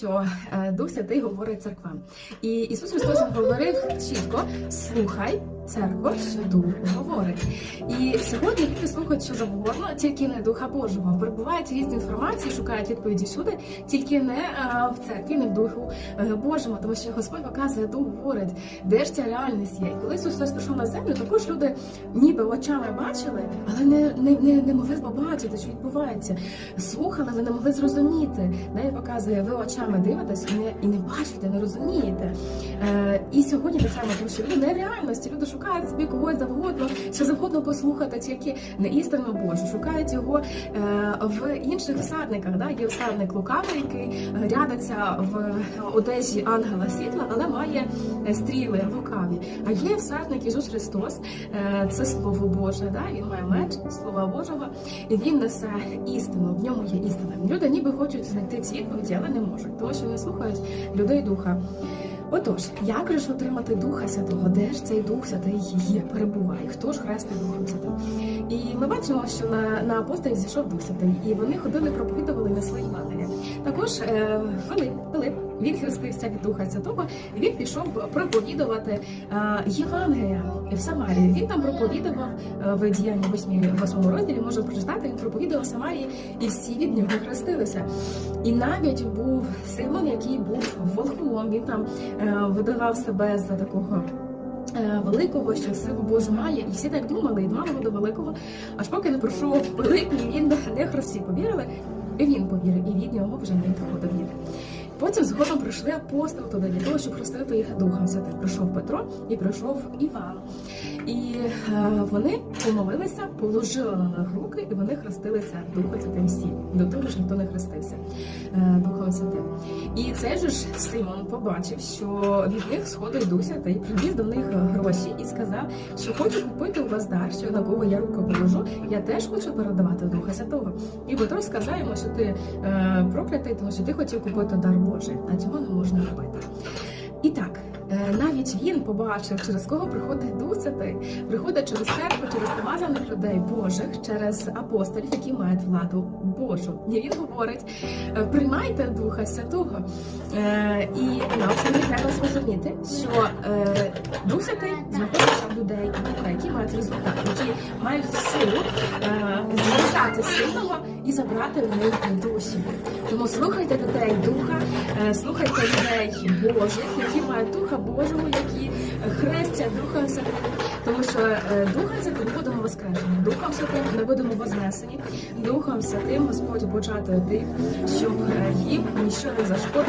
що е, Дух Святий говорить церквам. І Ісус Христос говорив чітко: слухай церкву, що Дух говорить. І сьогодні люди слухають що завгодно, тільки не Духа Божого. Перебувають різні інформації, шукають відповіді всюди, тільки не е, в церкві, не в Духу е, Божому, тому що Господь показує, Дух говорить, де ж ця реальність є. І коли Ісус прийшов на землю, також люди ніби очами бачили, але не, не, не, не могли побачити, що відбувається. Слухали, але не могли зрозуміти. Да, показує, ви очами дивитесь і не, і не бачите, не розумієте. Е, і сьогодні так само, тому що люди нереальності, люди шукають собі когось завгодно, що завгодно послухати, тільки не істину Божу, шукають його е, в інших всадниках. Да? Є всадник лукавий, який рядиться в одежі ангела світла, але має стріли лукаві. А є всадник Ісус Христос, е, це Слово Боже. Да? Він має меч Слова Божого, і він несе істину. В ньому є істина. Люди ніби хочуть знайти ці але не можуть, тому що не слухають людей духа. Отож, як же ж отримати Духа Святого? Де ж цей Дух Святий є, перебуває? Хто ж хрестний Духом Святим? І ми бачимо, що на, на апостолів зійшов Дух Святий, і вони ходили, проповідували своїй матері. Також е, Филип, Филип, він хрестився від Духа Святого, він пішов проповідувати е, Євангелія в Самарії. Він там проповідував е, в діянні 8, 8 розділі, можна прочитати, він проповідував Самарії, і всі від нього хрестилися. І навіть був Симон, який був волхвом, він там видавав себе за такого. Великого, що силу Божу має, і всі так думали, і мало до великого, аж поки не пройшов і він не всі повірили, і він повірив, і від нього вже не відходив віри. Потім згодом прийшли апостоли туди для того, щоб хрестити їх Духом Святим. Прийшов Петро і прийшов Іван. І е, вони помолилися, положили на них руки, і вони хрестилися Духом Святим всі. До того ж ніхто не хрестився е, Святим. І цей же ж Симон побачив, що від них сходить Дуся та й привіз до них гроші і сказав, що хочу купити у вас дар, що на кого я руку положу, я теж хочу передавати Духа Святого. І Петро сказав йому, що ти е, проклятий, тому що ти хотів купити дар Божий, а цього не можна робити. І так, е, навіть він побачив, через кого приходить Дух Святий, приходить через церкву, через помазаних людей Божих, через апостолів, які мають владу Божу. І він говорить: е, приймайте Духа Святого. Е, І нам сьогодні треба зрозуміти, що е, Дух знаходиться в людей, які мають результат, які мають силу е, зв'язати сильного і забрати у них душі. Тому слухайте дітей Духа, е, слухайте людей Божих, які мають Духа Божого, які хрестять Духа Святим. Тому що е, Духом Святим будемо воскрешені, Духом Святим ми будемо вознесені, Духом Святим Господь почати тих, щоб е, їм нічого не зашкодило.